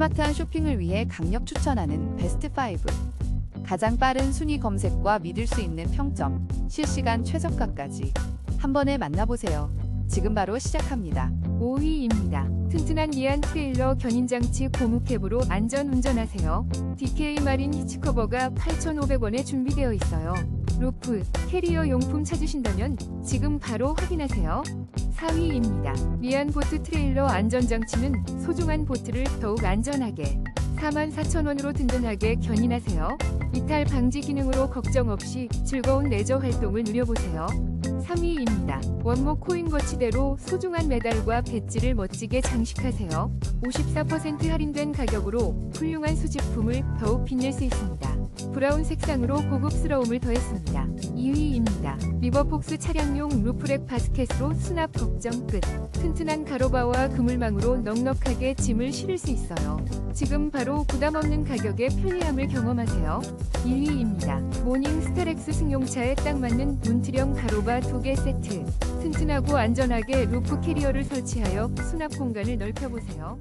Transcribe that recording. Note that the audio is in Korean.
스마트한 쇼핑을 위해 강력 추천하는 베스트 5. 가장 빠른 순위 검색과 믿을 수 있는 평점, 실시간 최저가까지 한 번에 만나보세요. 지금 바로 시작합니다. 5위입니다. 튼튼한 미안 트레일러 견인장치 고무캡으로 안전 운전하세요. DK 마린 히치커버가 8,500원에 준비되어 있어요. 루프, 캐리어 용품 찾으신다면 지금 바로 확인하세요. 4위입니다. 미안 보트 트레일러 안전장치는 소중한 보트를 더욱 안전하게 44,000원으로 든든하게 견인하세요. 이탈 방지 기능으로 걱정 없이 즐거운 레저 활동을 누려보세요. 3위입니다. 원목 코인 거치대로 소중한 메달과 배지를 멋지게 장식하세요. 54% 할인된 가격으로 훌륭한 수집품을 더욱 빛낼 수 있습니다. 브라운 색상으로 고급스러움을 더했습니다. 2위입니다. 리버폭스 차량용 루프렉 바스켓으로 수납 걱정 끝. 튼튼한 가로바와 그물망으로 넉넉하게 짐을 실을 수 있어요. 지금 바로 부담 없는 가격에 편리함을 경험하세요. 1위입니다. 모닝 스타렉스 승용차에 딱 맞는 문트령 가로바 2개 세트. 튼튼하고 안전하게 루프 캐리어를 설치하여 수납 공간을 넓혀보세요.